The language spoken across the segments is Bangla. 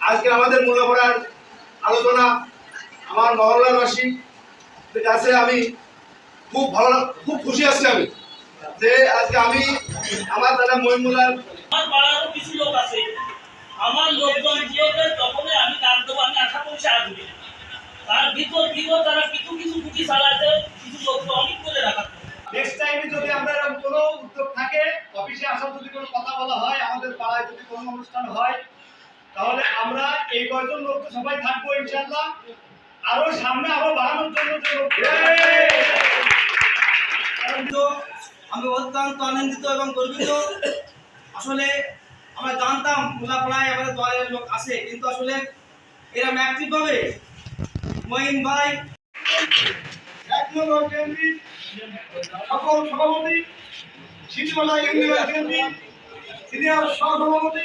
আজকে আমাদের মূল্যপড়ার আলোচনা আমার মহল্লাবাসী কাছে আমি খুব ভালো খুব খুশি আছি আমি যে আজকে আমি আমার দাদা মহিমুলার আমার পাড়ারও কিছু লোক আছে। আমার লোকজন গিয়েছে তখনই আমি ডাক দেবো আশা করি তার ভিতর ভিতর তারা কিছু কিছু গুটি চালাতে কিছু লোককে অনেক করে রাখা নেক্সট টাইমে যদি আমরা এরকম কোনো উদ্যোগ থাকে অফিসে আসার যদি কোনো কথা বলা হয় আমাদের পাড়ায় যদি কোনো অনুষ্ঠান হয় তাহলে আমরা এই কয়জন লোক তো সবাই থাকব ইনশাল্লাহ আরও সামনে আরও বাড়ানোর জন্য আমি অত্যন্ত আনন্দিত এবং গর্বিত। আসলে আমরা জানতাম মুলাপাড়ায় আমাদের দলের লোক আছে কিন্তু আসলে এরা অ্যাক্টিভ ভাবে মহিন ভাই। এক নম্বর কেন্দ্রিক সকল সভাপতি সিটিমালা ইউনিয়ন কেন্দ্রিক সিনিয়র সহসভাপতি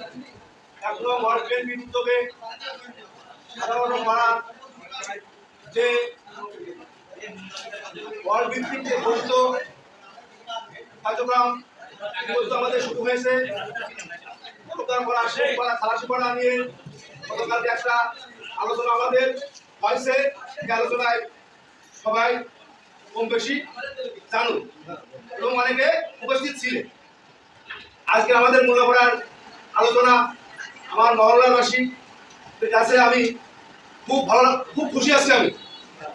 এখনও বিএনপির উদ্যোগে সাধারণ পাড়ার যে ভিত্তিক যে আমাদের শুরু হয়েছে। করা নিয়ে গতকালকে একটা আলোচনা আমাদের হয়েছে। এই আলোচনায় সবাই কম বেশি জানুন এবং অনেকে উপস্থিত ছিলেন। আজকে আমাদের মূল্যপড়ার আলোচনা আমার মহল্লাবাসী কাছে আমি খুব ভালো, খুব খুশি আছি আমি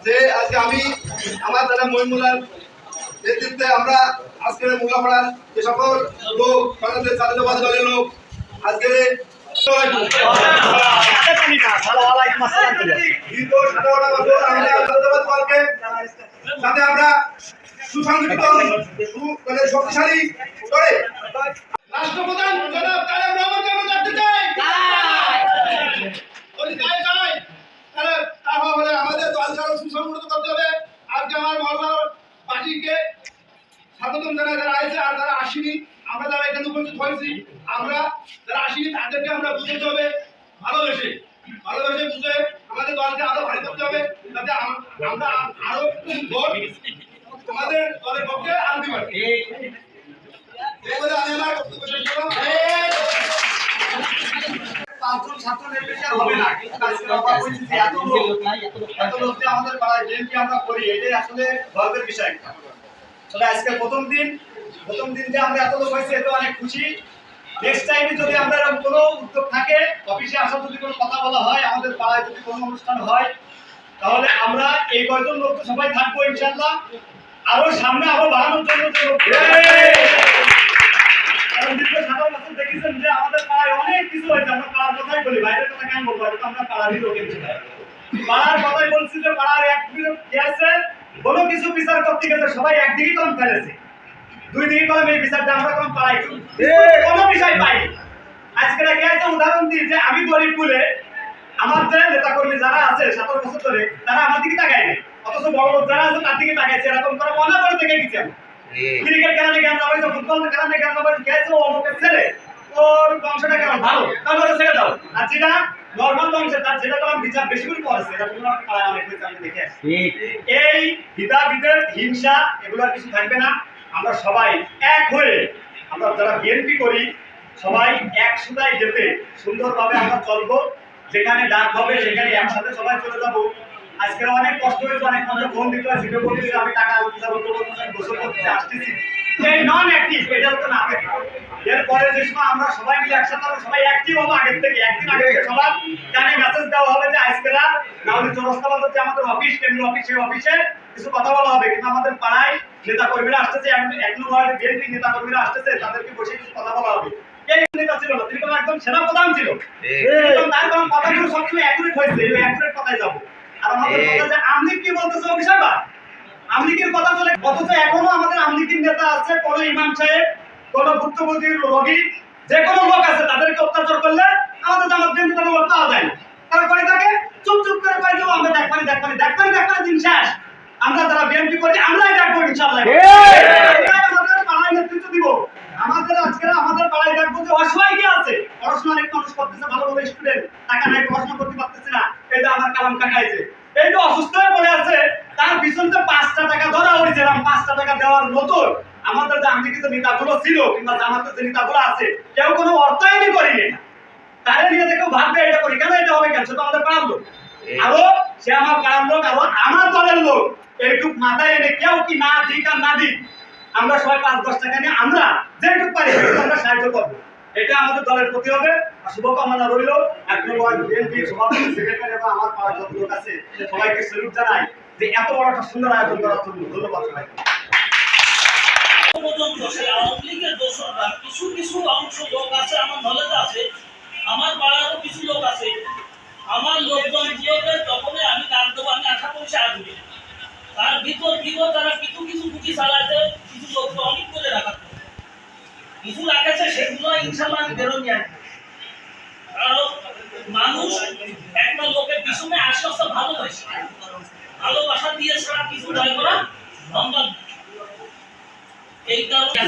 যে আজকে আমি আমার দাদা মহিমুলার নেতৃত্বে আমরা আজকের মূল্যপড়ার যে সকল লোক বাংলাদেশ জাতীয়তাবাদী লোক আজকের বছর আমরা সুসংগঠিত মানে শক্তিশালী করে রাষ্ট্রপ্রধান জনাব তারেক রহমানকে আমরা জানতে চাই। বলি চাই চাই তাহলে তা হলে আমাদের দলকে সুসংগঠিত করতে হবে আজকে আমার মহল্লার পার্টিকে স্বাগতম জানাই যারা আইছে আর যারা আসেনি আমরা যারা এখানে উপস্থিত হয়েছি আমরা যারা আসিনি তাদেরকে আমরা বুঝতে হবে ভালোবেসে। ভালোবেসে বুঝে আমাদের দলকে আরও ভারী করতে হবে যাতে আমরা আরও আমাদের দলের পক্ষে আনতে পারি। আমার অফিসে বলা হয় আমাদের কোনো অনুষ্ঠান হয় তাহলে আমরা এই কয়জন লোক তো সবাই থাকব ইনশাল্লাহ আরও সামনে আরও বাড়ানোর জন্য দীর্ঘ সাধারণ বছর দেখেছেন যে আমাদের পাড়ায় অনেক কিছু হয়েছে আমরা পাড়ার কথাই বলি বাইরের কথা কেন বলব? এটা আমরা পাড়ারই লোক পাড়ার কথাই বলছি যে পাড়ার এক আছে? কোনো কিছু বিচার করতে গেলে সবাই একদিকে কম ফেলেছে দুই দিকে কলম এই বিচারটা আমরা কম পাই কোনো বিষয় পাই আজকে কি আছে উদাহরণ দিই যে আমি গরিব বলে আমার যে নেতা কর্মী যারা আছে সতেরো বছর ধরে তারা আমার দিকে তাকায় না অথচ বড় লোক যারা আছে তার দিকে তাকাইছে এরকম করে মনে করে দেখে গেছি আমি। ক্রিকেট খেলাতে কেমন হয়েছে ফুটবল খেলাতে কেমন হয়েছে গেছে ও অমুকের ছেলে। ওর বংশটা কেমন? ভালো। তাহলে ছেড়ে দাও। আর যেটা নর্মাল বংশের তার যেটা তোমার বিচার বেশি করে করেছে এটা কোনো পাড়ায় অনেক আমি দেখে আসছি এই বিদাবিদের হিংসা এগুলো আর কিছু থাকবে না। আমরা সবাই এক হয়ে আমরা যারা বিএনপি করি সবাই এক সুতায় যেতে সুন্দরভাবে আমরা চলবো। যেখানে ডাক হবে সেখানে একসাথে সবাই চলে যাব। আজকে অনেক কষ্ট হয়েছে অনেক মানুষ ফোন দিতে হয় সেটা বলতে আমি টাকা উঠতে গোসল করতে আসতেছি। এই নন অ্যাক্টিভ এটা হতো না এরপরে যে সময় আমরা সবাই মিলে একসাথে আমরা সবাই অ্যাক্টিভ হব আগের থেকে। একদিন আগে থেকে সবার জানে মেসেজ দেওয়া হবে যে আজকে রাত নাহলে চৌরাস্তা বাজার যে আমাদের অফিস কেন্দ্র অফিস সেই অফিসে কিছু কথা বলা হবে। কিন্তু আমাদের পাড়ায় নেতা কর্মীরা আসতেছে এক- নম্বর বিএনপি নেতা কর্মীরা আসতেছে তাদেরকে বসে কিছু কথা বলা হবে। এই নেতা ছিল না তিনি একদম সেনা প্রধান ছিল। তার কোনো কথাগুলো সবসময় অ্যাকুরেট হয়েছে এই অ্যাকুরেট কথায় যাব। আর আমাদের কথা কি বলতেছে অভিষেক আমলিকের কথা বলে অথচ এখনও আমাদের আমলিকের নেতা আছে কোন ইমাম সাহেব কোন ভুক্তভোগীর রোগী যে কোনো লোক আছে তাদেরকে অত্যাচার করলে আমাদের জামাত বিএনপি কোনো লোক পাওয়া যায় না তারা করে থাকে চুপ চুপ করে কয় দেবো আমরা দেখবানি দেখবানি দেখবানি দেখবানি দিন শেষ। আমরা যারা বিএনপি করি আমরাই দেখব ইনশাআল্লাহ। আমাদের পাড়ায় নেতৃত্ব দিব। আমাদের আজকে আমাদের পাড়ায় দেখব যে অসহায় কে আছে। পড়াশোনা অনেক মানুষ করতেছে ভালো ভালো স্টুডেন্ট টাকা নাই পড়াশোনা করতে পারতেছে না। এই যে আমার কালাম কাকাইছে এই যে অসুস্থ হয়ে পড়ে আছে। তার পিছনে পাঁচটা টাকা ধরা হয়েছে এরকম পাঁচটা টাকা দেওয়ার মতন আমাদের যে আমেরিকিত নেতাগুলো ছিল কিংবা জামাতের যে নেতাগুলো আছে কেউ কোনো অর্থায়নই করেনি এটা তারে নিয়ে কেউ ভাববে এটা করি কেন এটা হবে কেন সেটা আমাদের পাড়ার লোক। আরও সে আমার পাড়ার লোক আরও আমার দলের লোক। এইটুক মাথায় এনে কেউ কি না দিক আর না দিক আমরা সবাই পাঁচ দশ টাকা নিয়ে আমরা যেটুক পারি আমরা সাহায্য করব। এটা আমাদের দলের প্রতি হবে। আর শুভকামনা রইল। বিএনপি সভাপতি সেক্রেটারি আমার আছে, সবাইকে স্যালুট জানাই যে এত বড় একটা সুন্দর আয়োজন করার জন্য। ধন্যবাদ সবাইকে। কিছু কিছু অংশ লোক আছে, আমার আছে। আমার কিছু লোক আছে। আমার আমি আশা করি সে আসবে। তার ভিতর ভিতর তারা কিছু কিছু কুচি চালাতে কিছু লোককে অনেক করে রাখাতে কিছু রাখেছে সেগুলো ইনশাল্লাহ আমি বেরোনি আসব মানুষ একটা লোকের পিছনে ভালোবাসে ভালোবাসা দিয়ে কিছু নয় করা সম্ভব এই কারণে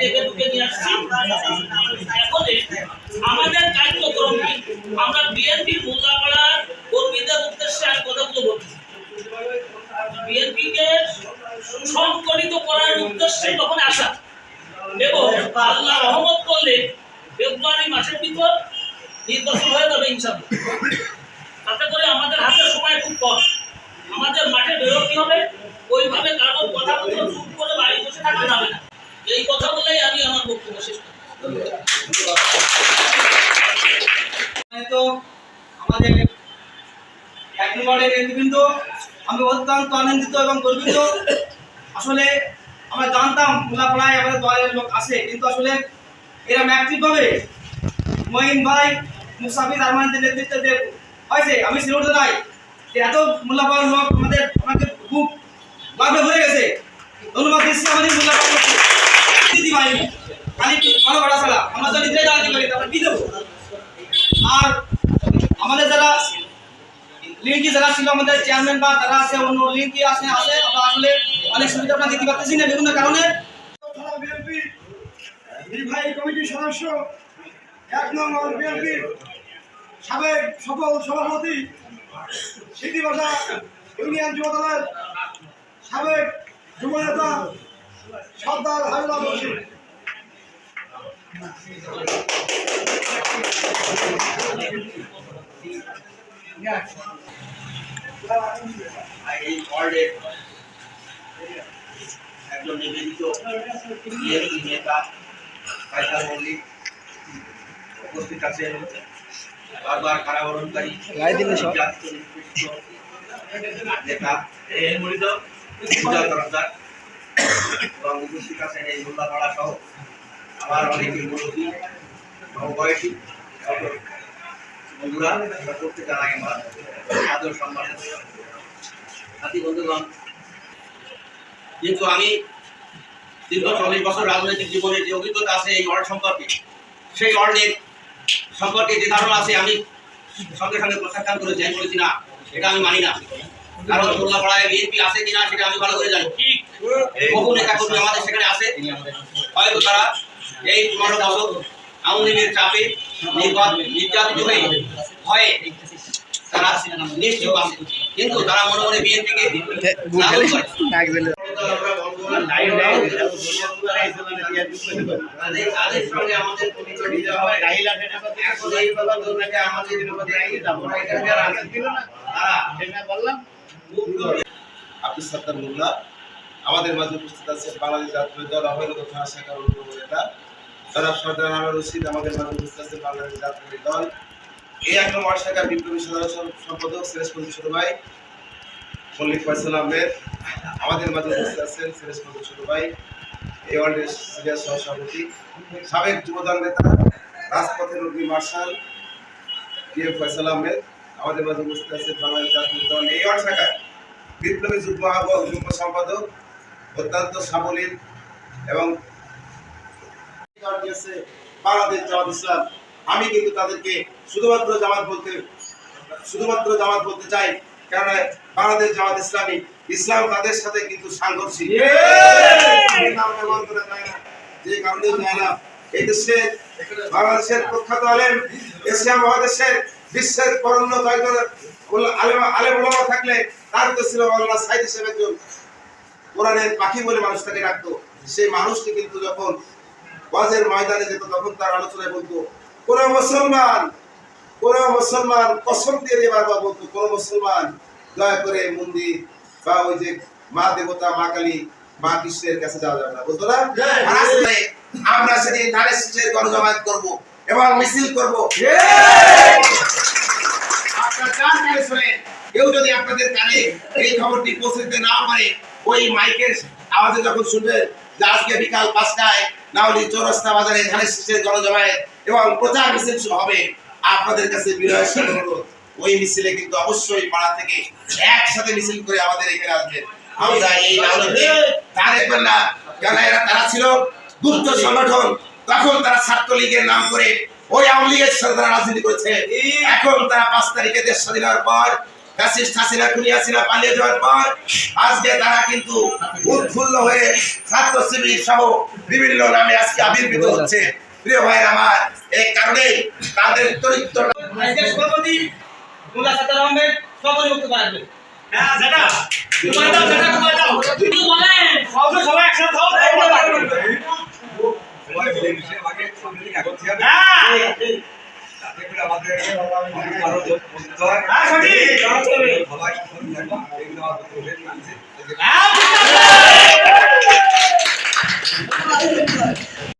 ডেকে নিয়ে আমাদের কার্যক্রম কি? আমরা বিএনপি কর্মীদের উদ্দেশ্যে আমি কথাগুলো বলছি বিএনপি সংগঠিত করার উদ্দেশ্যে তখন আসা। এবং আল্লাহ রহমত করলে ফেব্রুয়ারি মাসের ভিতর নির্বাচন হয়ে যাবে ইনশাল্লাহ তাতে করে আমাদের হাতে সময় খুব কম। আমাদের মাঠে বেরোতে হবে। ওইভাবে কারোর কথা চুপ করে বাড়ি বসে থাকা যাবে না। এই কথা বলেই আমি আমার বক্তব্য শেষ আমাদের এক নম্বরের আমি অত্যন্ত আনন্দিত এবং গর্বিত আমরা জানতাম মোলাপাড়ায় আমাদের দলের লোক আছে, কিন্তু আসলে এরা ম্যাক্টিভভাবে মহিন ভাই, মুসাফির আরমানদের নেতৃত্বে হয়েছে, আমি সিলেট জানাই যে এত মোল্লাপাড়ার লোক আমাদের আমাকে খুব গর্বে ভরে গেছে। ধন্যবাদ দিচ্ছি আমাদের মোল্লাপাড়া খালি ভালো ভাড়া ছাড়া আমরা তো নিজেরাই রাজনীতি করি তারপর কি দেবো? আর আমাদের যারা লিঙ্কি যারা ছিল, আমাদের চেয়ারম্যান বা যারা আছে, অন্য লিঙ্কি আছে আছে, আমরা আসলে অনেক সুবিধা আমরা দিতে পারতেছি না বিভিন্ন কারণে। নির্বাহী কমিটির সদস্য এক নম্বর বিএনপি সাবেক সফল সভাপতি স্মৃতিবাসা ইউনিয়ন যুব দলের সাবেক যুব নেতা সর্দার রশিদ এই একজন নিবেদিত বিএনপি নেতা ফাইসাল মল্লিক উপস্থিত আছেন বারবার কারাবরণকারী নেতা সুজা তরফদার এবং উপস্থিত আছেন এই মোল্লাপাড়া সহ আমার অনেক মুরব্বী বয়সী বন্ধুরা করতে জানাই আদর সম্মানের সাথী বন্ধুগণ কিন্তু আমি দীর্ঘ চল্লিশ বছর রাজনৈতিক জীবনে যে অভিজ্ঞতা আছে এই ওয়ার্ড সম্পর্কে, সেই ওয়ার্ডের সম্পর্কে যে ধারণা আছে আমি সঙ্গে সঙ্গে প্রত্যাখ্যান করেছি আমি বলেছি না এটা আমি মানি না। কারণ মোল্লাপাড়ায় বিএনপি আছে কিনা সেটা আমি ভালো করে জানি। বহু নেতা কর্মী আমাদের সেখানে আছে। হয়তো তারা এই পনেরো বছর আওয়ামী লীগের চাপে নির্বাচন নির্যাতিত হয়ে ভয়ে তারা আছে কিন্তু তারা মনে মনে তাদের সঙ্গে আমাদের তারা মাঝে উপস্থিত আছে বাংলাদেশ জাতীয় দল অবৈধ থানা শাখার রশিদ, আমাদের মাঝে উপস্থিত আছে বাংলাদেশ জাতীয় দল। এই এক নম্বর শাখার বিপ্লবী সাধারণ সম্পাদক সিরাজ পন্থী ছোট ভাই, মল্লিক ফয়সাল আহমেদ, আমাদের মাঝে উপস্থিত আছেন সিরাজ পন্থী ছোট ভাই, এই ওয়ার্ল্ডের সিরিয়াস সহসভাপতি, সাবেক যুবদল নেতা, রাজপথের অগ্নি মার্শাল এম ফয়সাল আহমেদ, আমাদের মাঝে উপস্থিত আছেন বাংলাদেশ জাতীয় দল এই ওয়ার্ড শাখায় বিপ্লবী যুগ্ম আহ্বায়ক, যুগ্ম সম্পাদক, অত্যন্ত সাবলীল এবং বাংলাদেশ জামাত ইসলাম আমি কিন্তু তাদেরকে শুধুমাত্র জামাত বলতে শুধুমাত্র জামাত বলতে চাই কারণ বাংলাদেশ জামাত ইসলামী ইসলাম তাদের সাথে কিন্তু সাংঘর্ষিক। না যে কারণে এই দেশে বাংলাদেশের প্রখ্যাত আলেম এশিয়া মহাদেশের বিশ্বের বরণ্য আলেম আলেম ওলামা থাকলে তার তো ছিল আল্লাহ সাইদ হিসেবে একজন কোরআনের পাখি বলে মানুষ তাকে রাখতো সেই মানুষটি কিন্তু যখন ওয়াজের ময়দানে যেত তখন তার আলোচনায় বলতো কোন মুসলমান কোন মুসলমান কসম দিয়ে দিয়ে বারবার বলতো কোন মুসলমান দয়া করে মন্দির বা ওই যে মা দেবতা মা কালী মা কৃষ্ণের কাছে যাওয়া যাবে না বলতো না? আমরা সেদিন ধানের শীষের গণজমায়েত করব এবং মিছিল করব। শোনেন কেউ যদি আপনাদের কানে এই খবরটি পৌঁছে দিতে না পারে ওই মাইকের আওয়াজে যখন শুনবেন যে আজকে বিকাল পাঁচটায় নাওলি চৌরাস্তা বাজারে ধানের শীষের জনজমায়েত এবং প্রচার মিছিল হবে। আপনাদের কাছে ওই মিছিলে কিন্তু অবশ্যই পাড়া থেকে একসাথে মিছিল করে আমাদের এখানে আসবেন। আমরা এই না কেন এরা তারা ছিল গুপ্ত সংগঠন, তখন তারা ছাত্রলীগের নাম করে ওই আওয়ামী লীগের সাথে তারা রাজনীতি করেছে। এখন তারা পাঁচ তারিখে দেশ স্বাধীন হওয়ার পর পালিয়ে যাওয়ার পর, আজকে তারা কিন্তু হয়ে ছাত্র সহ বিভিন্ন নামে আজকে আবির্ভূত হচ্ছে। প্রিয় ভাইয়ের আমার এই কারণে তাদের চরিত্র সভাপতি মোল্লা সাতার আহমেদ সভাপতি বক্তব্য রাখবে হ্যাঁ। দাদা তোমার দাও দাদা তোমার